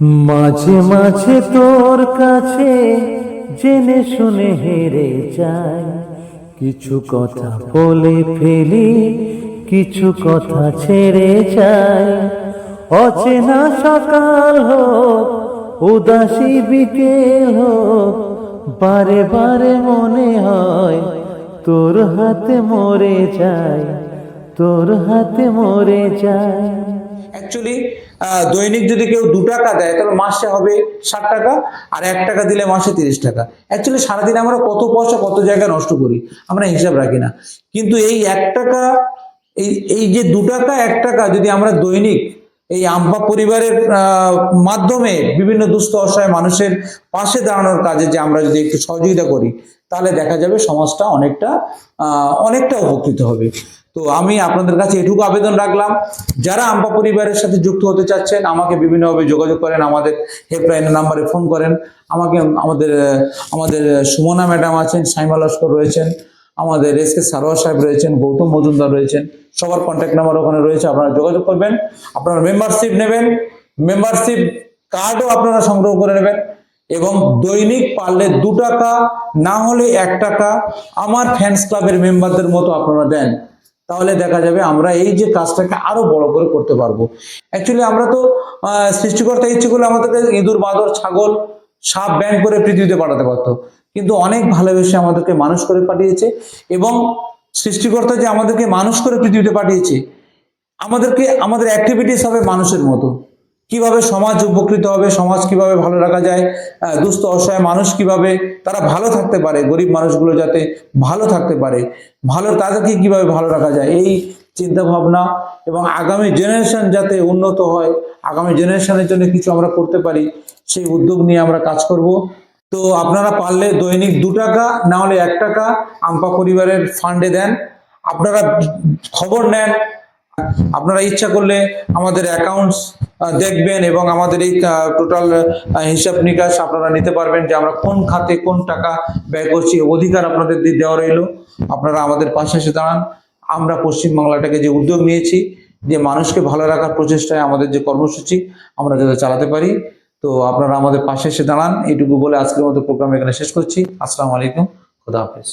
মাঝে মাঝে তোর কাছে জেনে শুনে হেরে যাই। কিছু কথা বলে ফেলি, কিছু কথা ছেড়ে যায় অচেনা সকাল হোক, উদাসী বিকেল হোক, বারে বারে মনে হয় তোর হাতে মরে যায় তোর হাতে মরে যায় অ্যাকচুয়ালি দৈনিক যদি কেউ দু টাকা দেয়, তাহলে মাসে হবে ষাট টাকা আর এক টাকা দিলে মাসে তিরিশ টাকা। অ্যাকচুয়ালি সারাদিন আমরা কত পয়সা, কত জায়গায় নষ্ট করি, আমরা হিসাব রাখি না। কিন্তু এই এক টাকা, এই এই যে দু টাকা, এক টাকা যদি আমরা দৈনিক এই আম্পা পরিবারের মাধ্যমে বিভিন্ন দুস্থ অসহায় মানুষের পাশে দাঁড়ানোর কাজে যে আমরা যদি একটু সহযোগিতা করি, তাহলে দেখা যাবে সমাজটা অনেকটা অনেকটা উপকৃত হবে। তো আমি আপনাদের কাছে এটুকু আবেদন রাখলাম, যারা আম্পা পরিবারের সাথে যুক্ত হতে চাচ্ছেন, আমাকে বিভিন্নভাবে যোগাযোগ করেন, আমাদের হেল্পলাইনের নাম্বারে ফোন করেন। আমাকে, আমাদের আমাদের সুমনা ম্যাডাম আছেন, সাইমা লস্কর রয়েছেন, আমাদের এস কে সারোয়ার সাহেব রয়েছেন, গৌতম মজুমদার রয়েছেন, সবার কন্ট্যাক্ট নাম্বার ওখানে রয়েছে, আপনারা যোগাযোগ করবেন। আপনারা মেম্বারশিপ নেবেন মেম্বারশিপ কার্ডও আপনারা সংগ্রহ করে নেবেন এবং দৈনিক পারলে দু টাকা, না হলে এক টাকা আমার ফ্যান্স ক্লাবের মেম্বারদের মতো আপনারা দেন। তাহলে দেখা যাবে আমরা এই যে কাজটাকে আরও বড় করে করতে পারব। অ্যাকচুয়ালি আমরা তো সৃষ্টিকর্তা ইচ্ছে করলে আমাদেরকে ইঁদুর, বাঁদর, ছাগল, সাপ ব্যাং করে পৃথিবীতে পাঠাতে পারতো। কিন্তু অনেক ভালোবেসে আমাদেরকে মানুষ করে পাঠিয়েছে এবং সৃষ্টিকর্তা যে আমাদেরকে মানুষ করে পৃথিবীতে পাঠিয়েছে, আমাদেরকে, আমাদের অ্যাক্টিভিটিস হবে মানুষের মতো। কীভাবে সমাজ উপকৃত হবে, সমাজ কীভাবে ভালো রাখা যায় দুস্থ, অসহায় মানুষ কীভাবে, তারা ভালো থাকতে পারে, গরিব মানুষগুলো যাতে ভালো থাকতে পারে। ভালো, তাদেরকে কীভাবে ভালো রাখা যায়, এই চিন্তা ভাবনা এবং আগামী জেনারেশন যাতে উন্নত হয়, আগামী জেনারেশনের জন্য কিছু আমরা করতে পারি, সেই উদ্যোগ নিয়ে আমরা কাজ করব। তো আপনারা পারলে দৈনিক দু টাকা, না হলে এক টাকা আম্পা পরিবারের ফান্ডে দেন। আপনারা খবর নেন আপনারা ইচ্ছা করলে আমাদের অ্যাকাউন্টস দেখবেন এবং আমাদের এই টোটাল হিসাব নিকাশ আপনারা নিতে পারবেন যে আমরা কোন খাতে কোন টাকা ব্যয় করছি, অধিকার আপনাদের দিয়ে দেওয়া রইল। আপনারা আমাদের পাশে এসে দাঁড়ান। আমরা পশ্চিমবাংলাটাকে যে উদ্যোগ নিয়েছি, যে মানুষকে ভালো রাখার প্রচেষ্টায় আমাদের যে কর্মসূচি, আমরা যাতে চালাতে পারি। তো আপনারা আমাদের পাশে এসে দাঁড়ান। এইটুকু বলে আজকের মতো প্রোগ্রাম এখানে শেষ করছি। আসসালামু আলাইকুম। খুদা হাফেজ।